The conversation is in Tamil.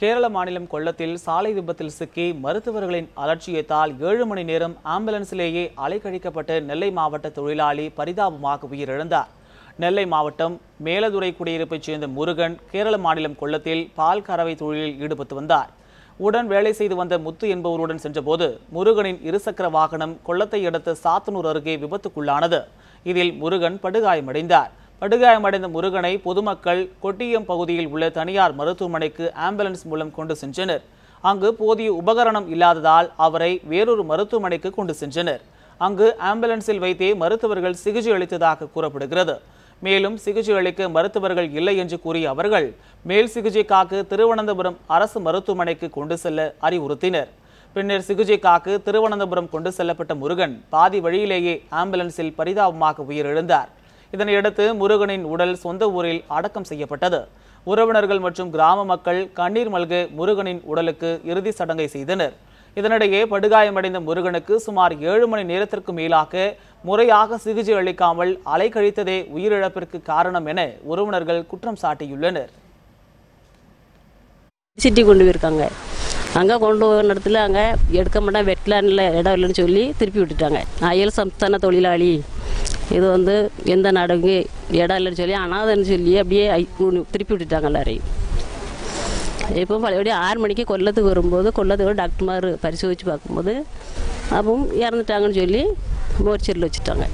கேரள மாநிலம் கொள்ளத்தில் சாலை விபத்தில் சிக்கி மருத்துவர்களின் அலட்சியத்தால் ஏழு மணி நேரம் ஆம்புலன்ஸிலேயே அலைக்கழிக்கப்பட்ட நெல்லை மாவட்ட தொழிலாளி பரிதாபமாக உயிரிழந்தார். நெல்லை மாவட்டம் மேலதுரை குடியிருப்பைச் சேர்ந்த முருகன் கேரள மாநிலம் கொள்ளத்தில் பால் கறவை தொழிலில் ஈடுபட்டு வந்தார். உடன் வேலை செய்து வந்த முத்து என்பவருடன் சென்றபோது முருகனின் இருசக்கர வாகனம் கொள்ளத்தை அடுத்த சாத்தனூர் அருகே விபத்துக்குள்ளானது. இதில் முருகன் படுகாயமடைந்தார். படுகாயமடைந்த முருகனை பொதுமக்கள் கொட்டியம் பகுதியில் உள்ள தனியார் மருத்துவமனைக்கு ஆம்புலன்ஸ் மூலம் கொண்டு சென்றனர். அங்கு போதிய உபகரணம் இல்லாததால் அவரை வேறொரு மருத்துவமனைக்கு கொண்டு சென்றனர். அங்கு ஆம்புலன்ஸில் வைத்தே மருத்துவர்கள் சிகிச்சை அளித்ததாக கூறப்படுகிறது. மேலும் சிகிச்சை அளிக்க மருத்துவர்கள் இல்லை என்று கூறிய அவர்கள் மேல் சிகிச்சைக்காக திருவனந்தபுரம் அரசு மருத்துவமனைக்கு கொண்டு செல்ல அறிவுறுத்தினர். பின்னர் சிகிச்சைக்காக திருவனந்தபுரம் கொண்டு செல்லப்பட்ட முருகன் பாதி வழியிலேயே ஆம்புலன்ஸில் பரிதாபமாக உயிரிழந்தார். இதனையடுத்து முருகனின் உடல் சொந்த ஊரில் அடக்கம் செய்யப்பட்டது. உறவினர்கள் மற்றும் கிராம மக்கள் கண்ணீர் மல்க முருகனின் உடலுக்கு இறுதி சடங்கை செய்தனர். இதனிடையே படுகாயமடைந்த முருகனுக்கு சுமார் ஏழு மணி நேரத்திற்கு மேலாக முறையாக சிகிச்சை அளிக்காமல் அலைக்கழித்ததே உயிரிழப்பிற்கு காரணம் என உறவினர்கள் குற்றம் சாட்டியுள்ளனர். சிட்டி கொண்டு போயிருக்காங்க. அங்கே கொண்டு போகிற இடத்துல அங்கே எடுக்க மாட்டேன் வெட்லான்ல இடம் இல்லைன்னு சொல்லி திருப்பி விட்டுட்டாங்க. அயல் சம்ஸ்தான தொழிலாளி. இது வந்து எந்த நாடுங்க இடம் இல்லைன்னு சொல்லி அனாதைன்னு சொல்லி அப்படியே திருப்பி விட்டுட்டாங்க எல்லாரையும். இப்போ பழையபடியும் ஆறு மணிக்கு கொல்லத்துக்கு வரும்போது கொல்லத்துக்கு டாக்டர்மார் பரிசோதித்து பார்க்கும்போது அப்பவும் இறந்துட்டாங்கன்னு சொல்லி மோர்ச்சரில் வச்சுட்டாங்க.